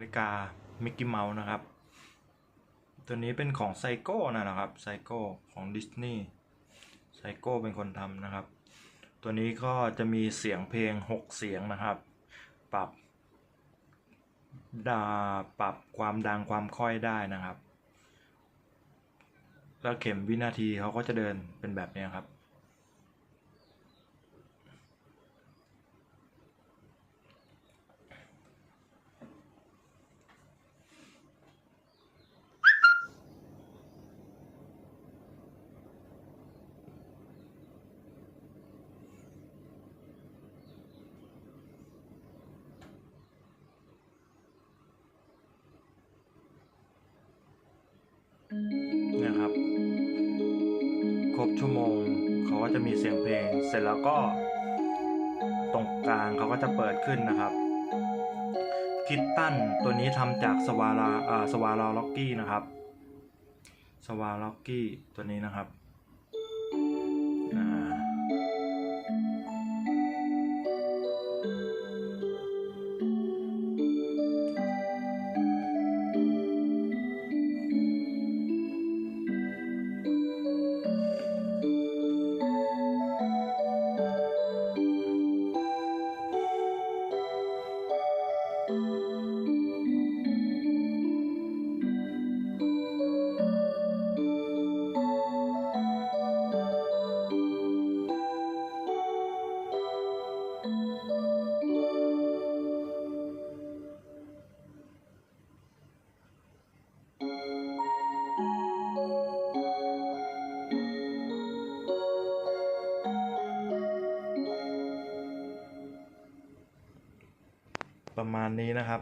นาฬิกามิกกี้เมาส์นะครับ ตัวนี้เป็นของไซโก้นะครับไซโก้ของดิสนีย์ไซโก้เป็นคนทำนะครับ ตัวนี้ก็จะมีเสียงเพลง 6 เสียงนะครับ ปรับดาปรับความดังความค่อยได้นะครับ แล้วเข็มวินาทีเขาก็จะเดินเป็นแบบนี้ครับ ชั่วโมงเขาก็จะมีเสียงเพลง เสร็จแล้วก็ ตรงกลางเขาก็จะเปิดขึ้นนะครับคิตตันตัวนี้ทำจากสวาราอ่าสวาราล็อกกี้นะครับสวาล็อกกี้ตัวนี้นะครับนะ ประมาณนี้นะครับ